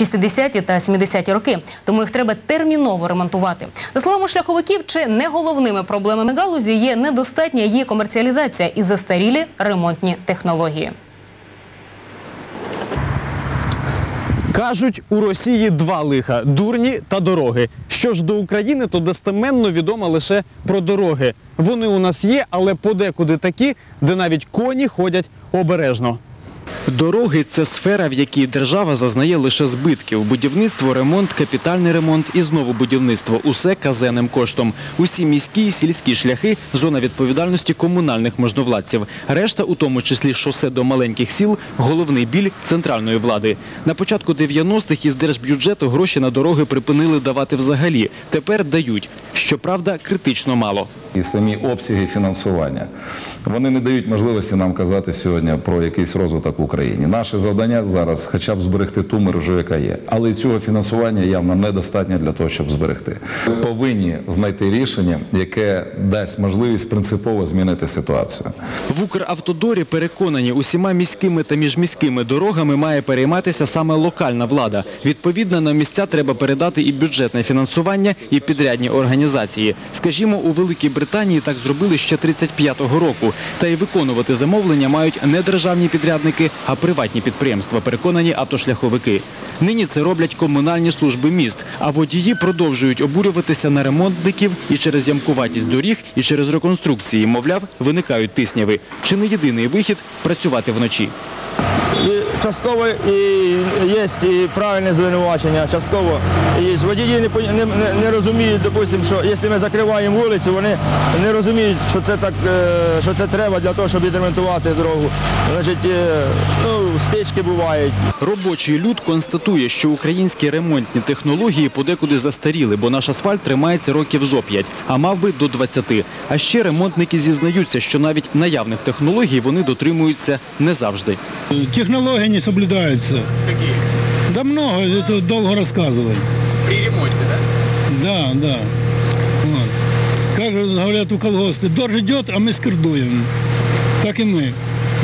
60-ті та 70-ті роки. Тому їх треба терміново ремонтувати. За словами шляховиків, чи не головними проблемами галузі є недостатня її комерціалізація і застарілі ремонтні технології. Кажуть, у Росії два лиха дурні та дороги. Що ж до України, то достеменно відомо лише про дороги. Вони у нас є, але подекуди такі, де навіть коні ходять обережно. Дороги це сфера, в якій держава зазнає лише збитків. Будівництво, ремонт, капітальний ремонт і знову будівництво. Усе казенним коштом. Усі міські і сільські шляхи зона відповідальності комунальних можновладців. Решта, у тому числі шосе до маленьких сіл, головний біль центральної влади. На початку 90-х із держбюджету гроші на дороги припинили давати взагалі. Тепер дають. Щоправда, критично мало. і самі обсяги фінансування. Вони не дають можливості нам казати сьогодні про якийсь розвиток в Україні. Наше завдання зараз хоча б зберегти ту мережу, яка є. Але цього фінансування явно недостатньо для того, щоб зберегти. Ми повинні знайти рішення, яке дасть можливість принципово змінити ситуацію. В Укравтодорі переконані, усіма міськими та міжміськими дорогами має перейматися саме локальна влада. Відповідно, на місця треба передати і бюджетне фінансування, і підрядні організації. Скажімо, у Великій Британії так зробили ще 35-го року. Та й виконувати замовлення мають не державні підрядники, а приватні підприємства, переконані автошляховики. Нині це роблять комунальні служби міст, а водії продовжують обурюватися на ремонтників і через ямкуватість доріг, і через реконструкції. Мовляв, виникають тисняви. Чи не єдиний вихід працювати вночі? І частково і є і правильне звинувачення, частково є. Водії не, не, не, розуміють, допустим, що якщо ми закриваємо вулицю, вони не розуміють, що це так, е, що це треба для того, щоб відремонтувати дорогу. Значить, е, ну, стички бувають. Робочий люд констатує, що українські ремонтні технології подекуди застаріли, бо наш асфальт тримається років зо 5, а мав би до 20. А ще ремонтники зізнаються, що навіть наявних технологій вони дотримуються не завжди. Технологии не соблюдаются. Какие? Да много, это долго рассказывать. При ремонте, да? Да, да. Вот. Как же говорят у колгоспе, дождь идет, а мы скирдуем. Так и мы.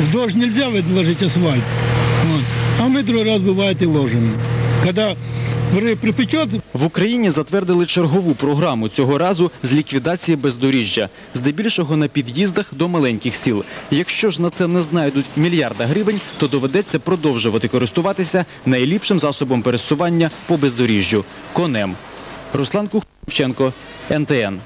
В дождь нельзя ложить асфальт. Вот. А мы другой раз бывает и ложим. Когда при- припечет, в Україні затвердили чергову програму цього разу з ліквідації бездоріжжя, здебільшого на під'їздах до маленьких сіл. Якщо ж на це не знайдуть мільярда гривень, то доведеться продовжувати користуватися найліпшим засобом пересування по бездоріжжю конем. Руслан Куховченко, НТН.